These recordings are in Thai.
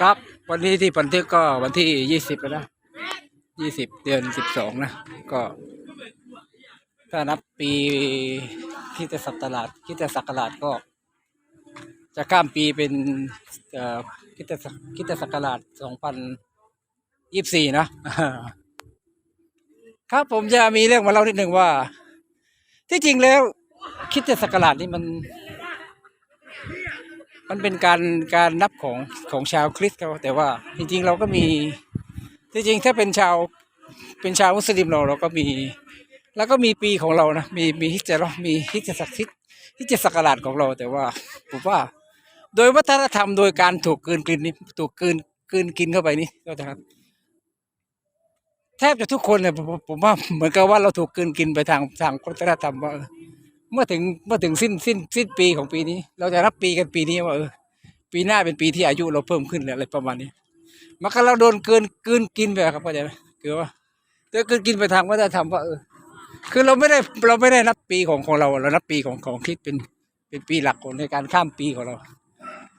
ครับ วันนี้ที่บันทึกก็วันที่ยี่สิบนะยี่สิบเดือนสิบสองนะ ก็ ถ้านับปีคิดศักราชคริดศักราชก็ จะข้ามปีเป็นเอ่อคิดศักคริดศักราชสองพันยี่สี่นะครับผมจะมีเรื่องมาเล่านิดหนึ่งว่า ที่จริงแล้ว คิดศักราชนี่มัน มันเป็นการการนับของของชาวคริสต์เขาแต่ว่าจริงๆเราก็มีจริงๆถ้าเป็นชาวเป็นชาวมุสลิมเราเราก็มี แล้วก็มีปีของเรานะมีมีฮิจเราะห์มีฮิจศักดิ์ฮิจศักราชของเราแต่ว่าผมว่า โดยวัฒนธรรมโดยการถูกกลืนกินนี่ถูกกลืนกลืนกินเข้าไปนี่ก็จะครับแทบจะทุกคนเลยผมผมว่าเหมือนกับว่าเราถูกกลืนกินไปทางทางวัฒนธรรมว่า เมื่อถึงเมื่อถึงสิ้นสิ้นสิ้นปีของปีนี้ เราจะรับปีกันปีนี้ว่าเออปีหน้าเป็นปีที่อายุเราเพิ่มขึ้นอะไรประมาณนี้มันก็เราโดนเกินกลืนกินไปครับเข้าใจไหมคือว่าโดนกลืนกินไปทางวัฒนธรรมว่าเออคือเราไม่ได้เราไม่ได้นับปีของของเราเรานับปีของของคิดเป็นเป็นปีหลักของในการข้ามปีของเรา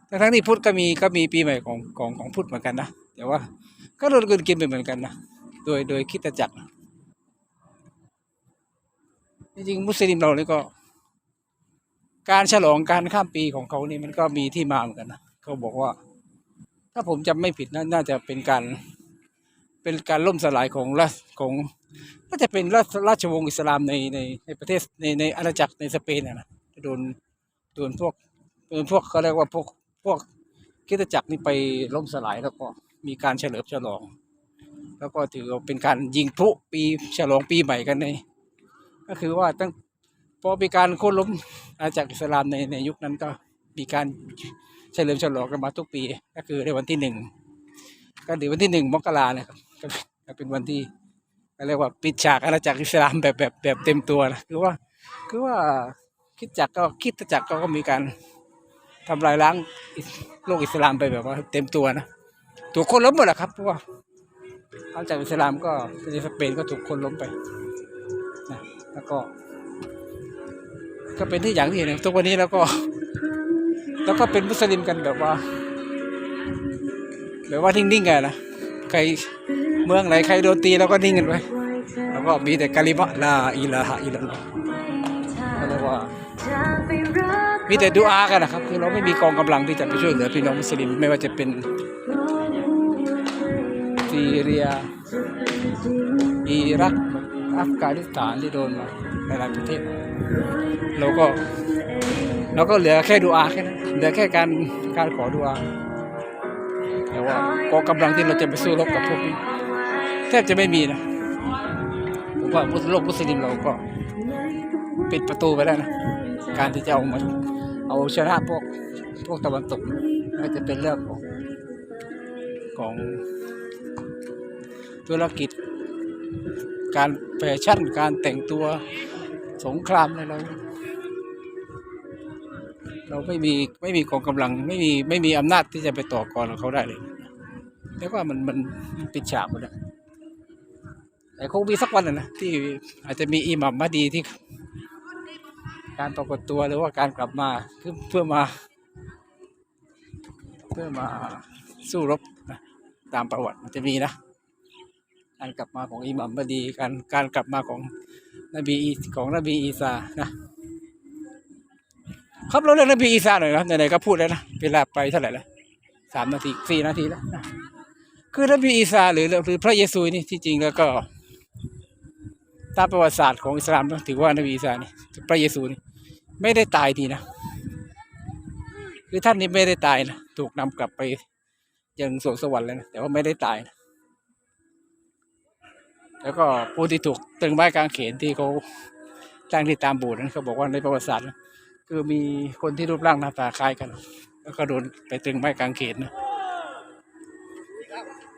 ทั้งทั้งที่พุทธก็มีก็มีปีใหม่ของของของพุทธเหมือนกันนะแต่ว่า ก็โดนกลืนกินไปเหมือนกันนะโดยโดยคิดจักรจริงๆมุสลิมเราเนี่ก็ การฉลองการข้ามปีของเขานี่มันก็มีที่มาเหมือนกันนะเขาบอกว่า ถ้าผมจำไม่ผิดน,น่าจะเป็นการเป็นการล่มสลายของรัฐของน่าจะเป็นราชราชวงศ์อิสลามในในในประเทศในในอาณาจักรในสเปนนะโดนโดนพวกโดนพวกเขาเรียกว่าพวกพวกคริสตจักรนี่ไปล่มสลายแล้วก็มีการเฉลิมฉลอง แล้วก็ถือว่าเป็นการยิงพลุปีฉลองปีใหม่กันใน ก็คือว่าตั้ง พอมีการโค่นล้มอาณาจักรอิสลามในในยุคนั้นก็มีการเฉลิมฉลองกันมาทุกปี ก็คือในวันที่หนึ่งก็เดี๋ยววันที่หนึ่งมกราเนี่ยครับก็เป็นวันที่เรียกว่าปิดฉากอาณาจักรอิสลามแบบแบบแบบเต็มตัวนะคือว่าคือว่าคิดจักก็คิดจักรก็มีการทำลายล้างโลกอิสลามไปแบบว่าเต็มตัวนะถูกคนล้มหมดแหละครับเพราะว่าอาณาจักรอิสลามก็ในสเปนก็ถูกคนล้มไปนะแล้วก็ ก็เป็นที่อย่างที่เห็นทุกวันนี้แล้วก็ แล้วก็เป็นมุสลิมกันแบบว่าแบบว่านิ่งๆกันนะใครเมืองไหนใครโดนตีเราก็นิ่งกันไปแล้วก็มีแต่กะลิมะลาอิลาฮะอิลลัลลอฮ์ก็เรียกว่ามีแต่ดูอากันนะครับคือเราไม่มีกองกำลังที่จะไปช่วยเหลือพี่น้องมุสลิมไม่ว่าจะเป็นซีเรียอิรักอัฟกานิสถานที่โดนมาหลายประเทศ เราก็เราก็เหลือแค่ดูอาแค่นั้นเหลือแค่การการขอดูอาแต่ว่ากองกำลังที่เราจะไปสู้รบกับพวกนี้แทบจะไม่มีนะผมว่ามุสโลกมุสลิมเราก็ปิดประตูไปแล้วนะการที่จะเอามาเอาชนะพวกพวกตะวันตกน่าจะเป็นเรื่องของของธุรกิจ การแฟชั่นการแต่งตัว สงครามอะไรเราเราไม่มีไม่มีกองกำลังไม่มีไม่มีอำนาจที่จะไปต่อกรกับเขาได้เลยแล้วว่ามันมันปิดฉากหมดแล้วแต่คงมีสักวันนะนะที่อาจจะมีอิหมัมมาดีที่ การปรากฏตัวหรือว่าการกลับมาเพื่อเพื่อมา เพื่อมาสู้รบนะตามประวัติมันจะมีนะ การกลับมาของอิหมัมบดี การการกลับมาของ นบีอีของนบีอีสานะครับเราเรื่องนบีอีสาหน่อยนะไหนๆก็พูดแล้วนะเวลาไปเท่าไหร่แล้วสามนาทีสี่นาทีแล้วนะคือนบีอีสาหรือหรือพระเยซูนี่ที่จริงแล้วก็ ตามประวัติศาสตร์ของอิสลามถือว่านบีอีสานี่พระเยซูนี่ไม่ได้ตายดีนะคือท่านนี้ไม่ได้ตายนะถูกนำกลับไปยังสวงสวรรค์แล้วนะแต่ว่าไม่ได้ตายนะ แล้วก็ผู้ที่ถูกตึงไม้กางเขนที่เขาจ้างที่ตามบูดนั้นเขาบอกว่าในประวัติศาสตร์คือมีคนที่รูปร่างหน้าตาคล้ายกัน แล้วก็โดนไปตึงไม้กางเขนนะ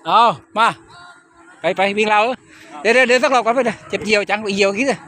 เอามา ไปไปวิ่งเราเดี๋ยวเดี๋ยวเดี๋ยวสักรอบก่อนไปเลยเจ็บเยียวจังเยียวคิดเลย